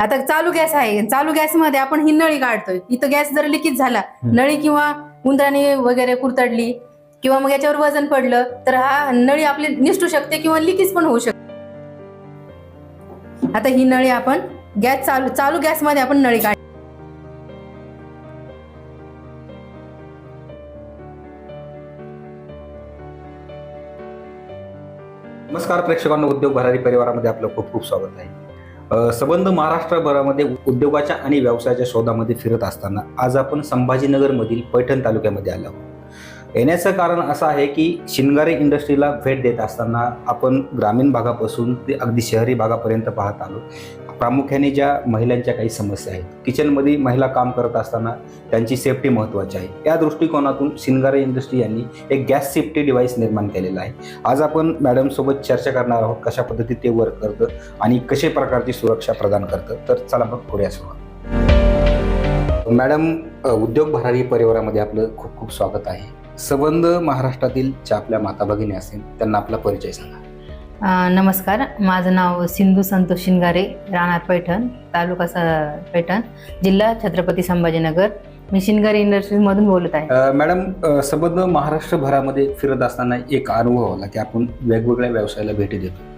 आता चालू गॅस आहे. चालू गॅसमध्ये आपण ही नळी काढतोय इथं गॅस जर लिकेज झाला नळी किंवा उंदराने वगैरे कुरतडली किंवा मग याच्यावर वजन पडलं तर हा नळी आपली निसटू शकते किंवा लिकेज पण होऊ शकते. आता ही नळी आपण गॅस चालू चालू गॅसमध्ये आपण नळी काढ नमस्कार प्रेक्षकांना उद्योग भरारी परिवारामध्ये आपलं खूप खूप स्वागत आहे. सबंध महाराष्ट्रभरामध्ये उद्योगाच्या आणि व्यवसायाच्या शोधामध्ये फिरत असताना आज आपण संभाजीनगरमधील पैठण तालुक्यामध्ये आलो आहोत. येण्याचं कारण असं आहे की शिनगारे इंडस्ट्रीला भेट देत असताना आपण ग्रामीण भागापासून ते अगदी शहरी भागापर्यंत पाहत आलो. प्रामुख्याने ज्या महिलांच्या काही समस्या आहेत किचनमध्ये महिला काम करत असताना त्यांची सेफ्टी महत्त्वाची आहे. या दृष्टिकोनातून सिंगारे इंडस्ट्री यांनी एक गॅस सेफ्टी डिव्हाइस निर्माण केलेलं आहे. आज आपण मॅडमसोबत चर्चा करणार आहोत कशा पद्धतीत ते वर्क करतं आणि कशा प्रकारची सुरक्षा प्रदान करतं. तर चला मग पुढे सुरुवात. मॅडम उद्योग भरारी परिवारामध्ये आपलं खूप खूप स्वागत आहे. संबंध महाराष्ट्रातील ज्या आपल्या माता भगिनी असतील त्यांना आपला परिचय सांगा. नमस्कार. माझं नाव सिंधू संतोष शिंगारे राहणार पैठण तालुका पैठण जिल्हा छत्रपती संभाजीनगर. मी शिंगारे इंडस्ट्रीज मधून बोलत आहे. मॅडम संबंध महाराष्ट्रभरामध्ये फिरत असताना एक अनुभव आला की आपण वेगवेगळ्या व्यवसायाला भेटी देतो.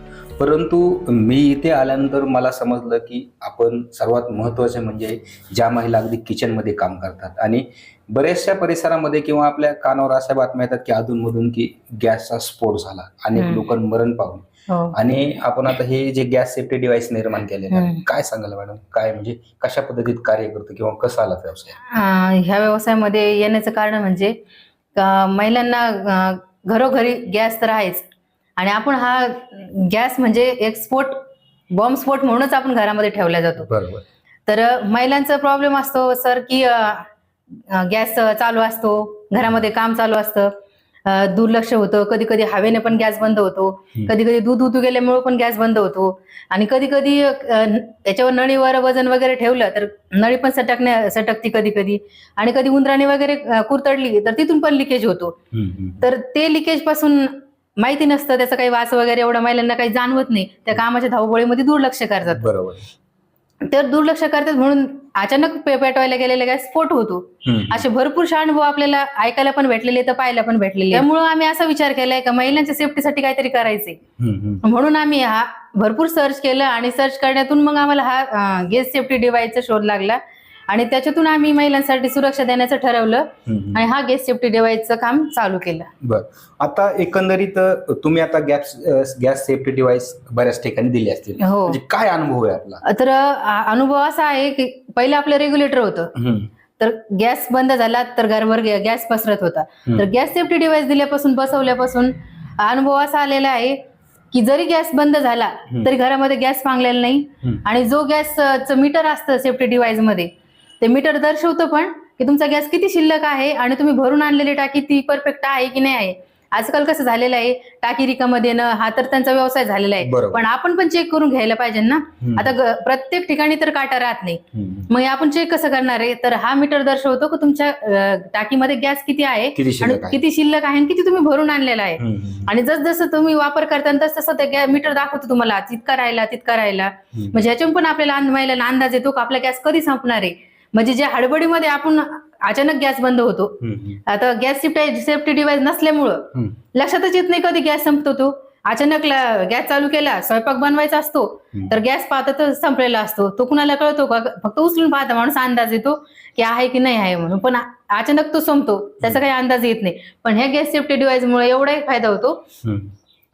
परंतु मी इथे आल्यानंतर मला समजलं की आपण सर्वात महत्त्वाचे म्हणजे ज्या महिला अगदी किचनमध्ये काम करतात आणि बऱ्याचशा परिसरामध्ये किंवा आपल्या कानावर अशा बातम्या येतात की अधूनमधून की गॅसचा स्फोट झाला. अनेक हम्म. लोक मरण पावले. आणि आपण आता हे जे गॅस सेफ्टी डिव्हाइस निर्माण केलेलं आहे हम्म. काय सांगाल मॅडम? काय म्हणजे कशा पद्धतीत कार्य करतं किंवा कसा आला व्यवसाय? ह्या व्यवसायामध्ये येण्याचं कारण म्हणजे महिलांना घरोघरी गॅस तर आहेच. आणि आपण हा गॅस म्हणजे एक स्फोट बॉम्ब स्फोट म्हणूनच आपण घरामध्ये ठेवला जातो. बरोबर. तर महिलांचा प्रॉब्लेम असतो सर की गॅस चालू असतो घरामध्ये काम चालू असतं. दुर्लक्ष होतं. कधी कधी हवेने पण गॅस बंद होतो. कधी कधी दूध उतू गेल्यामुळे पण गॅस बंद होतो. आणि कधी कधी त्याच्यावर नळीवर वजन वगैरे ठेवलं तर नळी पण सटकण्या सटकती कधी कधी आणि कधी उंदराणी वगैरे कुरतडली तर तिथून पण लिकेज होतो. तर ते लिकेजपासून माहिती नसतं. त्याचा काही वास वगैरे एवढं महिलांना काही जाणवत नाही. त्या कामाच्या धावपळीमध्ये दुर्लक्ष करतात. बरोबर. तर दुर्लक्ष करतात म्हणून अचानक पेटवायला गेलेले गॅस स्फोट होतो. असे भरपूर अनुभव आपल्याला ऐकायला पण भेटलेले तर पाहायला पण भेटलेले त्यामुळे आम्ही असा विचार केलाय का महिलांच्या सेफ्टीसाठी काहीतरी हम्म. म्हणून आम्ही हा भरपूर सर्च केलं आणि सर्च करण्यातून मग आम्हाला हा गॅस सेफ्टी डिव्हाइसचा शोध लागला आणि त्याच्यातून आम्ही महिलांसाठी सुरक्षा देण्याचं ठरवलं हम्म. आणि हा गॅस सेफ्टी डिव्हाइसचं काम चालू केलं. बर. आता एकंदरीत अ, तुम्ही आता गॅस गॅस सेफ्टी डिव्हाइस बऱ्याच ठिकाणी दिले असतील. हो. म्हणजे काय अनुभव आहे आपला? तर अनुभव असा आहे की पहिलं आपलं रेग्युलेटर होतं. हम्म, तर गॅस बंद झाला तर घरभर गे- गॅस पसरत होता. हम्म. तर गॅस सेफ्टी डिव्हाइस दिल्यापासून बसवल्यापासून अनुभव असा आलेला आहे की जरी गॅस बंद झाला हम्म. तरी घरामध्ये गॅस पांगलेला नाही. हम्म. आणि जो गॅसचं मीटर असतं सेफ्टी डिव्हाइसमध्ये ते मीटर दर्शवतं पण की तुमचा गॅस किती शिल्लक आहे आणि तुम्ही भरून आणलेली टाकी ती परफेक्ट आहे की नाही आहे. आजकाल कसं झालेलं आहे टाकी रिकामं देणं हा तर त्यांचा व्यवसाय झालेला आहे. पण आपण पण चेक करून घ्यायला पाहिजे ना. आता प्रत्येक ठिकाणी तर काटा राहत नाही. मग आपण चेक कसं करणार आहे? तर हा मीटर दर्शवतो की तुमच्या टाकीमध्ये गॅस किती आहे आणि किती शिल्लक आहे आणि किती तुम्ही भरून आणलेला आहे. आणि जस जसं तुम्ही वापर करता तस तसं ते मीटर दाखवतो तुम्हाला. तितका राहिला तितका राहिला. म्हणजे याच्यातून पण आपल्याला अंदाज येतो की आपला गॅस कधी संपणार आहे. म्हणजे ज्या हडबडीमध्ये आपण अचानक गॅस बंद होतो. आता गॅस सेफ्टी सेफ्टी डिव्हाइस नसल्यामुळं. लक्षातच येत नाही कधी गॅस संपतो तो अचानक गॅस चालू केला स्वयंपाक बनवायचा असतो. तर गॅस पाहता तर संपलेला असतो तो कुणाला कळतो का फक्त उचलून पाहता माणूस अंदाज येतो की आहे की नाही आहे म्हणून पण अचानक तो संपतो त्याचा काही अंदाज येत नाही पण ह्या गॅस सेफ्टी डिव्हाइस मुळे एवढा एक फायदा होतो.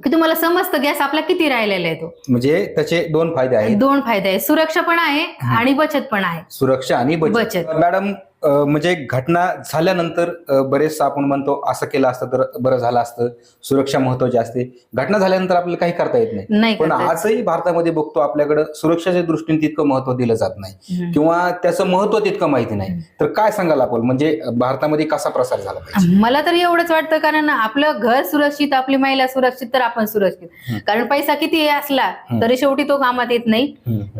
की तुम्हाला समजतं गॅस आपला किती राहिलेला आहे तो? म्हणजे त्याचे दोन फायदे आहेत. दोन फायदे आहे सुरक्षा पण आहे. आणि बचत पण आहे. सुरक्षा आणि बचत. बचत. मॅडम म्हणजे घटना झाल्यानंतर बरेचसं आपण म्हणतो असं केलं असतं तर बरं झालं असतं सुरक्षा महत्वाची असते घटना झाल्यानंतर आपल्याला काही करता येत नाही नाही पण. आजही भारतामध्ये बघतो आपल्याकडे सुरक्षाच्या दृष्टीने तितकं महत्त्व दिलं जात नाही. किंवा त्याचं महत्त्व तितकं माहिती नाही. तर काय सांगाल आपण म्हणजे भारतामध्ये कसा प्रसार झाला पाहिजे मला तरी एवढंच वाटतं कारण आपलं घर सुरक्षित आपली महिला सुरक्षित तर आपण सुरक्षित. कारण पैसा किती असला. तरी शेवटी तो कामात येत नाही.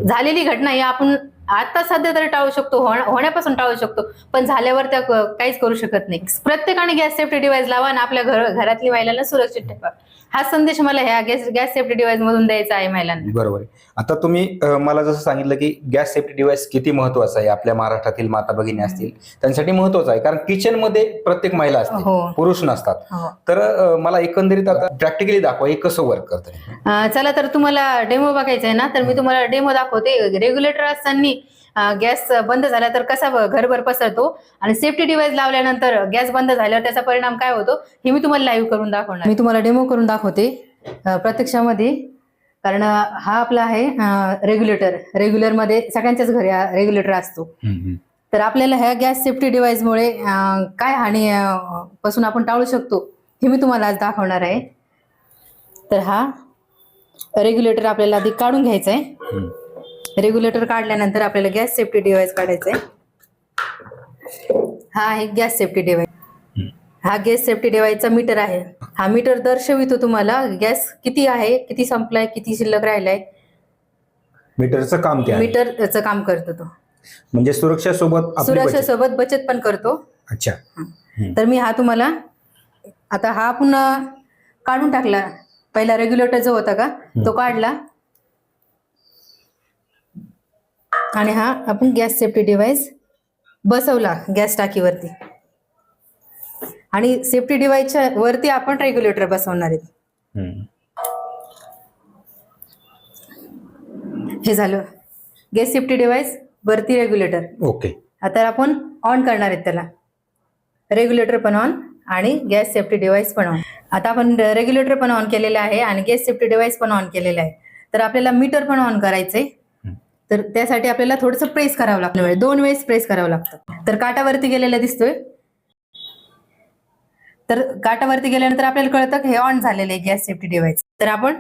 झालेली घटना ही आपण आता सध्या तरी टाळू शकतो होण्यापासून टाळू शकतो पण झाल्यावर त्या काहीच करू शकत नाही. प्रत्येकाने गॅस सेफ्टी डिवाइस लावा आणि आपल्या घर घरातली महिलांना सुरक्षित ठेवा. हा संदेश मला ह्या गॅस गॅस सेफ्टी डिवाइस मधून द्यायचा आहे महिलांना. बरोबर आहे. आता तुम्ही अ, मला जसं सांगितलं की गॅस सेफ्टी डिव्हाइस किती महत्वाचं आहे आपल्या महाराष्ट्रातील माता भगिनी असतील त्यांच्यासाठी महत्वाचं आहे. कारण किचनमध्ये प्रत्येक महिला असते हो. पुरुष नसतात. हो. तर अ, मला एकंदरीत आता प्रॅक्टिकली दाखवा हे कसं वर्क करतं अं, चला तर तुम्हाला डेमो बघायचा आहे ना तर मी तुम्हाला डेमो दाखवते. रेग्युलेटर असताना गॅस बंद झाला तर कसा घरभर पसरतो? आणि सेफ्टी डिवाइस लावल्यानंतर गॅस बंद झाल्यावर त्याचा परिणाम काय होतो? हे मी तुम्हाला लाईव्ह करून दाखवणार मी तुम्हाला डेमो करून दाखवते प्रत्यक्षामध्ये. कारण हा आपला आहे रेग्युलेटर रेग्युलरमध्ये सगळ्यांच्याच घरी रेग्युलेटर असतो. तर आपल्याला ह्या गॅस सेफ्टी डिव्हाइसमुळे काय हानी पासून आपण टाळू शकतो हे मी तुम्हाला आज दाखवणार आहे. तर हा रेग्युलेटर आपल्याला आधी काढून घ्यायचा आहे. रेग्युलेटर काढल्यानंतर आपल्याला गॅस सेफ्टी डिव्हाइस काढायचा आहे हा आहे गॅस सेफ्टी डिव्हाइस हा गॅस सेफ्टी डिव्हाइसचा मीटर आहे. हा मीटर दर्शवितो तुम्हाला. गॅस किती आहे किती संपलाय किती शिल्लक राहिलाय. मीटरचं काम मीटरचं काम करतो तो. म्हणजे सुरक्षा सोबत आपली बचत. सुरक्षेसोबत बचत पण करतो. अच्छा. तर मी हा तुम्हाला आता हा पुन्हा काढून टाकला. पहिला रेग्युलेटर जो होता का तो काढला. आणि हा आपण गॅस सेफ्टी डिव्हाइस बसवला गॅस टाकीवरती. आणि सेफ्टी डिव्हाइसच्या वरती आपण रेग्युलेटर बसवणार आहेत. हे झालं. गॅस सेफ्टी डिव्हाइस वरती रेग्युलेटर ओके आता आपण ऑन करणार आहेत त्याला. रेग्युलेटर पण ऑन आणि गॅस सेफ्टी डिव्हाइस पण ऑन आता आपण रेग्युलेटर पण ऑन केलेलं आहे आणि गॅस सेफ्टी डिव्हाइस पण ऑन केलेलं आहे. तर आपल्याला मीटर पण ऑन करायचंय. तर त्यासाठी आपल्याला थोडंसं प्रेस करावं लागतं. दोन वेळेस प्रेस करावं लागतं. तर काटावरती गेलेला दिसतोय. तर काटावरती गेल्यानंतर आपल्याला कळतं की हे ऑन झालेलं आहे गॅस सेफ्टी डिव्हाइस तर आपण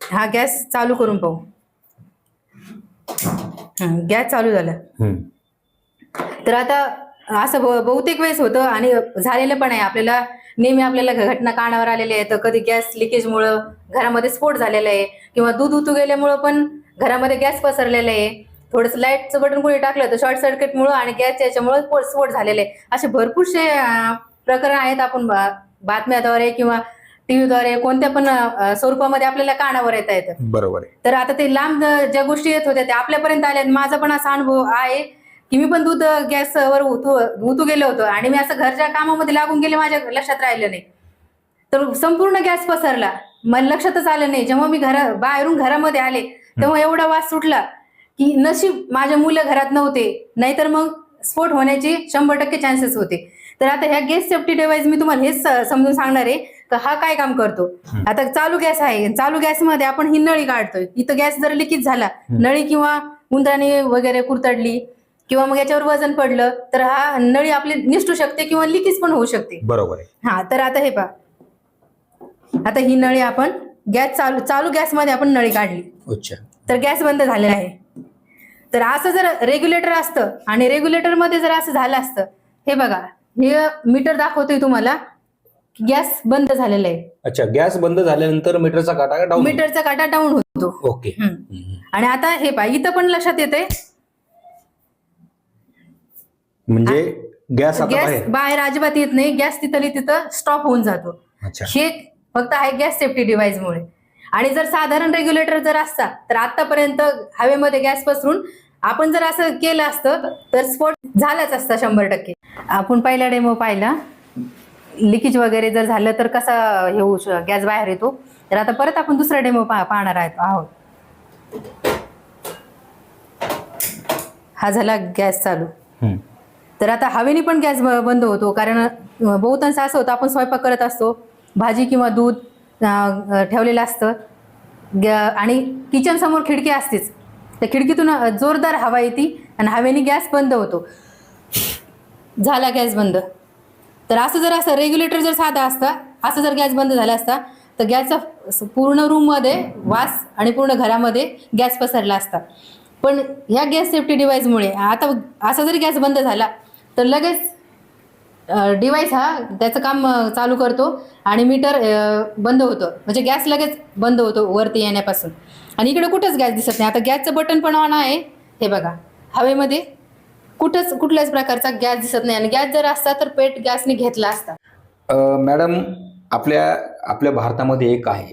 हा गॅस चालू करून पाहू. गॅस चालू झाला. तर आता असं बहुतेक वेळेस होतं आणि झालेलं पण आहे. आपल्याला नेहमी आपल्याला घटना कानावर आलेल्या आहेत. कधी गॅस लिकेजमुळं घरामध्ये स्फोट झालेला आहे. किंवा दूध उतू गेल्यामुळं पण घरामध्ये गॅस पसरलेला आहे. थोडंसं लाईटचं बटन कोणी टाकलं तर शॉर्ट सर्किटमुळं आणि गॅसच्या याच्यामुळं स्फोट झालेले आहे. असे भरपूरसे प्रकरण आहेत आपण बातम्याद्वारे किंवा टीव्हीद्वारे कोणत्या पण स्वरूपामध्ये आपल्याला कानावर येता येतं. बरोबर तर आता ते लांब ज्या गोष्टी येत होत्या त्या आपल्यापर्यंत आल्या माझा पण असा अनुभव आहे की मी पण दूध गॅसवर उतू उतू गेलो होतो आणि मी असं घरच्या कामामध्ये लागून गेले माझ्या लक्षात राहिलं नाही. तर संपूर्ण गॅस पसरला. मला लक्षातच आलं नाही. जेव्हा मी घरा बाहेरून घरामध्ये आले तेव्हा एवढा वास सुटला की नशीब माझे मुलं घरात नव्हते. नाहीतर मग स्फोट होण्याचे शंभर टक्के चान्सेस होते. तर आता ह्या गॅस सेफ्टी डिव्हाइस मी तुम्हाला हेच समजून सांगणार आहे का हा काय काम करतो? आता चालू गॅस आहे चालू गॅसमध्ये आपण ही नळी काढतोय. इथं गॅस जर लिकेज झाला नळी किंवा उंदराने वगैरे कुरतडली किंवा मग याच्यावर वजन पडलं तर हा नळी आपली निसटू शकते किंवा लिकेज पण होऊ शकते. बरोबर हा तर आता हे पहा. आता ही नळी आपण गॅस चालू चालू गॅसमध्ये आपण नळी काढली. अच्छा. तर गॅस बंद झालेला आहे. तर असं जर रेग्युलेटर असतं आणि रेग्युलेटरमध्ये जर असं झालं असतं हे बघा हे मीटर दाखवतोय तुम्हाला गॅस बंद झालेला आहे. अच्छा गॅस बंद झाल्यानंतर मीटरचा काटा डाऊन मीटरचा काटा डाऊन होतो. ओके. आणि आता हे पहा इथं पण लक्षात येते म्हणजे गॅस आता गॅस बाहेर. अजिबात येत नाही गॅस तिथली तिथं स्टॉप होऊन जातो. हे फक्त आहे गॅस सेफ्टी डिव्हाइस मुळे. आणि जर साधारण रेग्युलेटर जर असता तर आतापर्यंत हवेमध्ये गॅस पसरून आपण जर असं केलं असतं तर स्फोट झालाच असता शंभर टक्के. आपण पहिला डेमो पाहिला. लिकेज वगैरे जर झालं तर कसा हे होऊ गॅस बाहेर येतो? तर आता परत आपण दुसरा डेमो पाहणार आहेत. आहोत. हा झाला गॅस चालू. तर आता हवेने पण गॅस बंद होतो. कारण बहुतांश असं होतं आपण स्वयंपाक करत असतो. भाजी किंवा दूध ठेवलेलं असतं. गॅ- आणि किचन समोर खिडकी असतेच. त्या खिडकीतून जोरदार हवा येते आणि हवेने गॅस बंद होतो. झाला गॅस बंद. तर असं जर असं रेग्युलेटर जर साधा असता असं जर गॅस बंद झाला असता तर गॅसचा पूर्ण रूममध्ये वास आणि पूर्ण घरामध्ये गॅस पसरला असता. पण ह्या गॅस सेफ्टी डिव्हाइसमुळे आता असा जरी गॅस बंद झाला तर लगेच डिवाईस हा त्याचं काम चालू करतो आणि मीटर बंद होतं. म्हणजे गॅस लगेच बंद होतो वरती येण्यापासून. आणि इकडे कुठंच गॅस दिसत नाही. आता गॅसचं बटन पण ऑन आहे. हे बघा. हवेमध्ये कुठंच कुठल्याच प्रकारचा गॅस दिसत नाही. आणि गॅस जर असता तर पेट गॅसने घेतला असता. मॅडम आपल्या आपल्या भारतामध्ये एक आहे.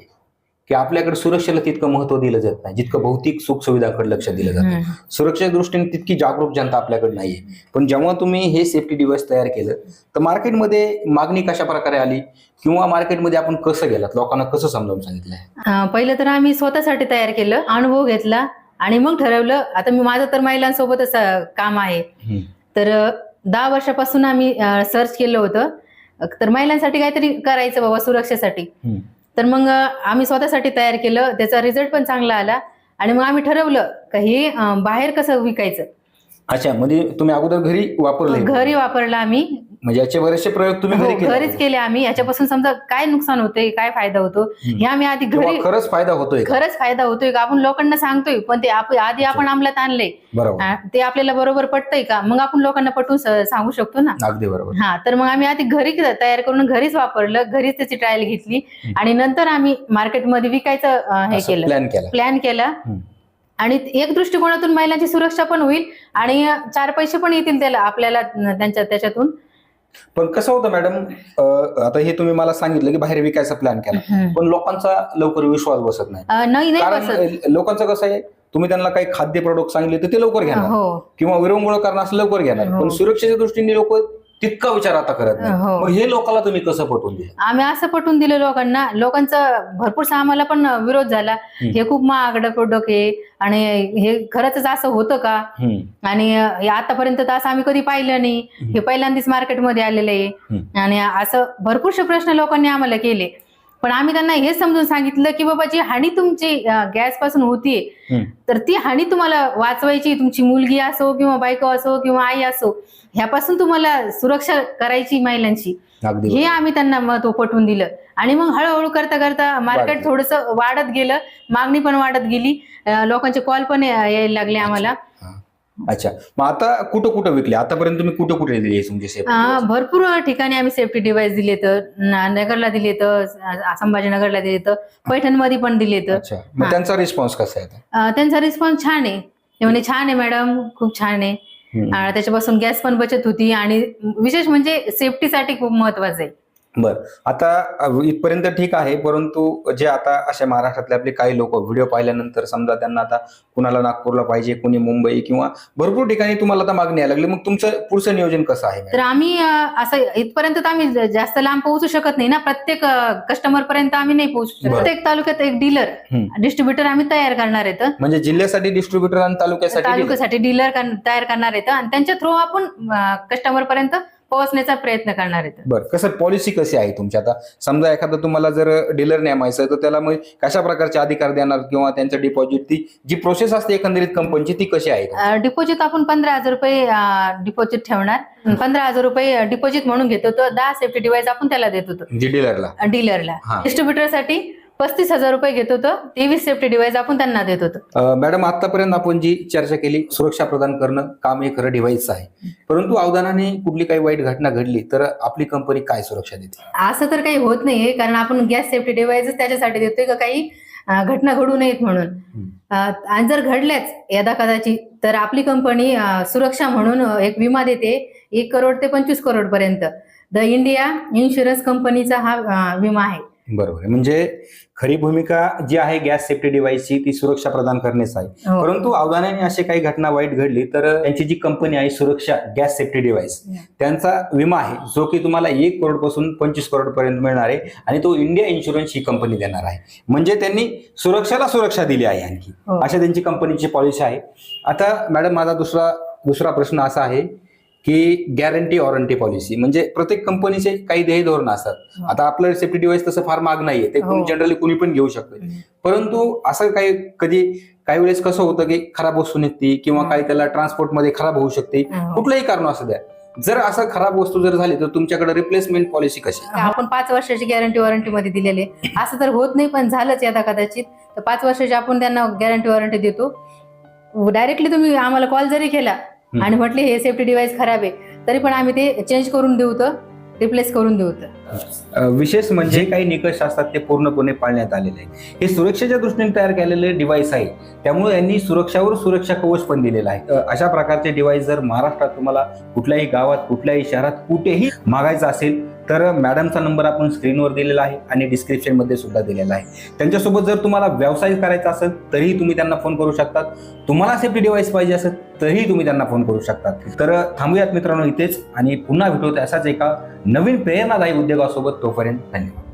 की आपल्याकडे सुरक्षेला तितकं महत्त्व दिलं जात नाही. जितकं भौतिक सुख सुविधांकडे लक्ष दिलं जातं. सुरक्षेच्या दृष्टीने तितकी जागरूक जनता आपल्याकडे नाहीये. पण जेव्हा तुम्ही हे सेफ्टी डिव्हाइस तयार केलं तर मार्केटमध्ये मागणी कशा प्रकारे आली? किंवा मार्केटमध्ये आपण कसं गेलात? लोकांना कसं समजावून सांगितलंय अं, पहिलं तर आम्ही स्वतःसाठी तयार केलं अनुभव घेतला आणि मग ठरवलं आता मी माझं तर महिलांसोबतच अं, काम आहे. तर दहा वर्षापासून आम्ही सर्च केलं होतं. तर महिलांसाठी काहीतरी करायचं बाबा सुरक्षेसाठी. तर मग आम्ही स्वतःसाठी तयार केलं. त्याचा रिझल्ट पण चांगला आला. आणि मग आम्ही ठरवलं का हे बाहेर कसं विकायचं? अच्छा म्हणजे तुम्ही अगोदर घरी वापरले. घरी वापरलं आम्ही. म्हणजे याचे बरेचसे प्रयोग तुम्ही हो, घरी केले घरीच केले आम्ही. याच्यापासून समजा काय नुकसान होतंय काय फायदा होतो? हे आम्ही आधी किंवा घरी खरंच फायदा होतोय का? खरंच फायदा होतोय का? आपण लोकांना सांगतोय पण ते आप- आधी आपण अंमलात आणले. बरोबर. ते आपल्याला बरोबर पटतंय का? मग आपण लोकांना पटवून स- सांगू शकतो ना? अगदी बरोबर. हा तर मग आम्ही आधी घरी तयार करून घरीच वापरलं घरीच त्याची ट्रायल घेतली. आणि नंतर आम्ही मार्केटमध्ये विकायचं अं, हे केलं. प्लॅन केला. प्लॅन केला. हम्म. आणि एक दृष्टिकोनातून महिलांची सुरक्षा पण होईल आणि चार पैसे पण येतील त्याला आपल्याला त्यांच्या त्याच्यातून. पण कसं होतं मॅडम आता हे तुम्ही मला सांगितलं की बाहेर विकायचा प्लॅन केला. पण लोकांचा लवकर विश्वास बसत नाही. कारण लोकांचं कसं आहे तुम्ही त्यांना काही खाद्य प्रोडक्ट सांगितले तर ते लवकर घेणार. हो. किंवा विरंगुळ करणं असं लवकर घेणार. हो. पण सुरक्षेच्या दृष्टीने लोक तितका विचार आता करत नाही. हो. मग हे लोकांना तुम्ही कसं पटवून दिलं? आम्ही असं पटवून दिलं लोकांना. लोकांचा भरपूर आम्हाला पण विरोध झाला. हम्म. हे खूप महागडं प्रोडक्ट आहे आणि हे खरंच असं होतं का? हम्म. आणि हे आतापर्यंत तर असं आम्ही कधी पाहिलं नाही. हे पहिल्यांदाच मार्केटमध्ये आलेलं आहे. हम्म. आणि असं भरपूरसे प्रश्न लोकांनी आम्हाला केले. पण आम्ही त्यांना हे समजून सांगितलं की बाबा जी हानी तुमची गॅसपासून होतीये. तर ती हानी तुम्हाला वाचवायची तुमची मुलगी असो किंवा बायको असो किंवा आई असो ह्यापासून तुम्हाला सुरक्षा करायची महिलांची हे आम्ही त्यांना महत्त्व पटवून दिलं आणि मग हळूहळू करता करता मार्केट. थोडस वाढत गेलं मागणी पण वाढत गेली लोकांचे कॉल पण यायला लागले आम्हाला. अच्छा. मग आता कुठं कुठं विकले? आतापर्यंत तुम्ही कुठं कुठे दिली तुमची सेफ्टी अं, भरपूर ठिकाणी आम्ही सेफ्टी डिव्हाइस दिले तर नगरला दिले तर संभाजीनगरला दिले तर पैठणमध्ये पण दिले तर अच्छा. मग हा. त्यांचा रिस्पॉन्स कसा आहे आता? अं, त्यांचा रिस्पॉन्स छान आहे. ते म्हणे छान आहे मॅडम खूप छान आहे. हम्म. अं, त्याच्यापासून गॅस पण बचत होती आणि विशेष म्हणजे सेफ्टीसाठी खूप महत्वाचं आहे. बर. आता इथपर्यंत ठीक आहे परंतु जे आता अशा महाराष्ट्रातले आपले काही लोक व्हिडिओ पाहिल्यानंतर समजा त्यांना आता कुणाला नागपूरला पाहिजे कुणी मुंबई किंवा भरपूर ठिकाणी तुम्हाला आता मागणी यायला लागली. मग तुमचं पुढचं नियोजन कसं आहे तर आम्ही असं इथपर्यंत तर आम्ही जास्त लांब पोहोचू शकत नाही ना. प्रत्येक कस्टमर पर्यंत आम्ही नाही पोहोचू शकत. प्रत्येक तालुक्यात एक डीलर. डिस्ट्रीब्युटर आम्ही तयार करणार आहेत. म्हणजे जिल्ह्यासाठी डिस्ट्रीब्युटर आणि तालुक्यासाठी. तालुक्यासाठी डीलर तयार करणार आहेत. आणि त्यांच्या थ्रू आपण कस्टमर पर्यंत पोहोचण्याचा प्रयत्न करणार आहेत. बरं कसं पॉलिसी कशी आहे तुमची? आता समजा एखादं तुम्हाला जर डीलर नेमायचं तर त्याला मग कशा प्रकारचे अधिकार देणार किंवा त्यांचं डिपॉझिट ती जी प्रोसेस असते एकंदरीत कंपनीची ती कशी आहे? डिपॉझिट आपण पंधरा हजार रुपये डिपॉझिट ठेवणार. पंधरा हजार रुपये डिपॉझिट म्हणून घेतो तो दहा सेफ्टी डिवाइस आपण त्याला देत होतो. डीलरला डीलरला. डिस्ट्रीब्युटरसाठी पस्तीस हजार रुपये घेत होतो. तेवीस सेफ्टी डिवाइस आपण त्यांना देत होतो. मॅडम आतापर्यंत आपण जी चर्चा केली सुरक्षा प्रदान करणं काम हे खरं डिव्हाइस आहे. परंतु अवधानाने कुठली काही वाईट घटना घडली तर आपली कंपनी काय सुरक्षा देते? असं तर काही होत नाहीये कारण आपण गॅस सेफ्टी डिवाइस त्याच्यासाठी देतोय का काही? घटना घडू नयेत म्हणून. आणि जर घडल्याच यदा कदाचित तर आपली कंपनी सुरक्षा म्हणून एक विमा देते एक करोड ते पंचवीस करोड पर्यंत द इंडिया इन्शुरन्स कंपनीचा हा विमा आहे. बरोबर म्हणजे खरी भूमिका जी आहे गॅस सेफ्टी डिव्हाइसची ती सुरक्षा प्रदान करण्याच आहे हो. परंतु अवधानाने अशी काही घटना वाईट घडली तर त्यांची जी कंपनी आहे सुरक्षा गॅस सेफ्टी डिव्हाइस. त्यांचा विमा आहे जो की तुम्हाला एक करोडपासून पंचवीस करोड पर्यंत मिळणार आहे आणि तो इंडिया इन्शुरन्स ही कंपनी देणार आहे म्हणजे त्यांनी सुरक्षाला सुरक्षा दिली आहे आणखी हो. अशा त्यांची कंपनीची पॉलिसी आहे आता मॅडम माझा दुसरा दुसरा प्रश्न असा आहे की गॅरंटी वॉरंटी पॉलिसी म्हणजे प्रत्येक कंपनीचे काही ध्येय धोरण असतात हो. आता आपलं सेफ्टी डिव्हाइस तसं फार महाग नाहीये ते हो. जनरली कुणी पण घेऊ शकतं परंतु असं काही कधी काही वेळेस कसं होतं की खराब वस्तू निघते किंवा हा. काही त्याला ट्रान्सपोर्टमध्ये खराब होऊ शकते हो. कुठलंही कारण असू द्या जर असं खराब वस्तू जर झाली तर तुमच्याकडे रिप्लेसमेंट पॉलिसी कशी? आपण पाच वर्षाची गॅरंटी वॉरंटी मध्ये दिलेली. असं तर होत नाही पण झालंच यदा कदाचित तर पाच वर्षाची आपण त्यांना गॅरंटी वॉरंटी देतो डायरेक्टली तुम्ही आम्हाला कॉल जरी केला. आणि म्हटले हे सेफ्टी डिव्हाइस खराब आहे. तरी पण आम्ही ते चेंज करून देऊ तर रिप्लेस करून देऊ तर. विशेष म्हणजे काही निकष असतात ते पूर्णपणे पाळण्यात आलेले आहे हे सुरक्षेच्या दृष्टीने तयार केलेले डिव्हाइस आहे त्यामुळे यांनी सुरक्षावर सुरक्षा कवच पण दिलेलं आहे. अशा प्रकारचे डिव्हाइस जर महाराष्ट्रात तुम्हाला कुठल्याही गावात कुठल्याही शहरात कुठेही मागायचं असेल तर मॅडमचा नंबर आपण स्क्रीनवर दिलेला आहे आणि डिस्क्रिप्शनमध्ये सुद्धा दिलेला आहे. त्यांच्यासोबत जर तुम्हाला व्यवसाय करायचा असेल तरीही तुम्ही त्यांना फोन करू शकतात. तुम्हाला सेफ्टी डिव्हाइस पाहिजे असेल तरीही तुम्ही त्यांना फोन करू शकतात. तर थांबूयात मित्रांनो इथेच आणि पुन्हा भेटूत असाच एका नवीन प्रेरणादायी उद्योगासोबत तोपर्यंत धन्यवाद.